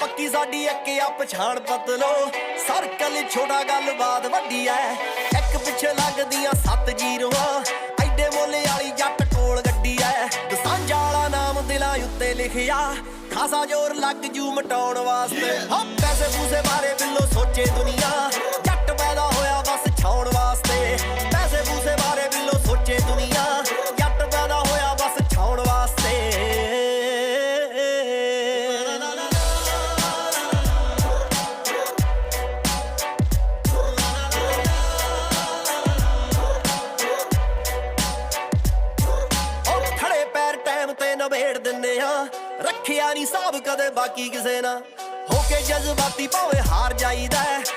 ਪੱਕੀ ਸਾਡੀ ਇੱਕ ਆ ਪਛਾਣ ਪਤਲੋ ਸਰਕਲ ਛੋਟਾ ਗੱਲਬਾਤ ਵੱਡੀ ਐ ਇੱਕ ਪਿੱਛੇ ਲੱਗਦੀਆਂ ਸੱਤ ਜੀਰੋਆਂ ਐਡੇ ਮੋਲੇ ਵਾਲੀ ਜੱਟ ਕੋਲ ਗੱਡੀ ਐ ਦਸਾਂਜਾ ਵਾਲਾ ਨਾਮ ਦਿਲਾਂ ਉੱਤੇ ਲਿਖਿਆ ਖਾਸਾ ਜ਼ੋਰ ਲੱਗ ਜੂ ਮਟਾਉਣ ਵਾਸਤੇ ਹੋ ਪੈਸੇ ਪੂਸੇ ਨਵੇੜ ਦਿੰਨੇ ਆ। ਰੱਖਿਆ ਨਹੀਂ ਸਾਬ ਕਦੇ ਬਾਕੀ ਕਿਸੇ ਨਾਲ। ਹੋ ਕੇ ਜਜ਼ਬਾਤੀ ਭਾਵੇਂ ਹਾਰ ਜਾਈਦਾ